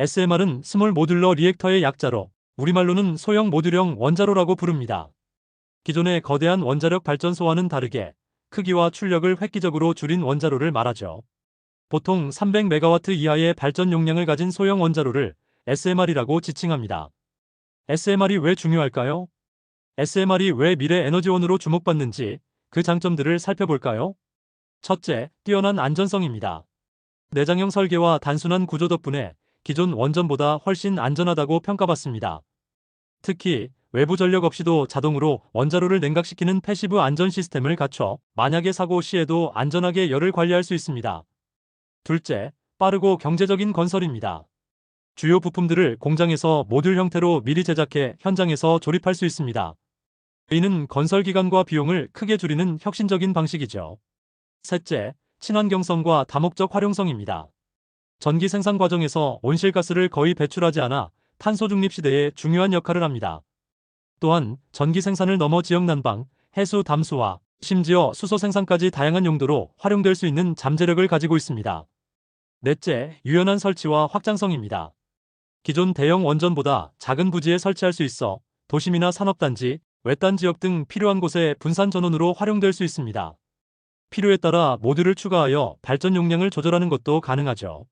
SMR은 스몰 모듈러 리액터의 약자로 우리말로는 소형 모듈형 원자로라고 부릅니다. 기존의 거대한 원자력 발전소와는 다르게 크기와 출력을 획기적으로 줄인 원자로를 말하죠. 보통 300메가와트 이하의 발전 용량을 가진 소형 원자로를 SMR이라고 지칭합니다. SMR이 왜 중요할까요? SMR이 왜 미래 에너지원으로 주목받는지 그 장점들을 살펴볼까요? 첫째, 뛰어난 안전성입니다. 내장형 설계와 단순한 구조 덕분에 기존 원전보다 훨씬 안전하다고 평가받습니다. 특히 외부 전력 없이도 자동으로 원자로를 냉각시키는 패시브 안전 시스템을 갖춰 만약의 사고 시에도 안전하게 열을 관리할 수 있습니다. 둘째, 빠르고 경제적인 건설입니다. 주요 부품들을 공장에서 모듈 형태로 미리 제작해 현장에서 조립할 수 있습니다. 이는 건설 기간과 비용을 크게 줄이는 혁신적인 방식이죠. 셋째, 친환경성과 다목적 활용성입니다. 전기 생산 과정에서 온실가스를 거의 배출하지 않아 탄소 중립 시대에 중요한 역할을 합니다. 또한 전기 생산을 넘어 지역 난방, 해수 담수화, 심지어 수소 생산까지 다양한 용도로 활용될 수 있는 잠재력을 가지고 있습니다. 넷째, 유연한 설치와 확장성입니다. 기존 대형 원전보다 작은 부지에 설치할 수 있어 도심이나 산업단지, 외딴 지역 등 필요한 곳에 분산 전원으로 활용될 수 있습니다. 필요에 따라 모듈을 추가하여 발전 용량을 조절하는 것도 가능하죠.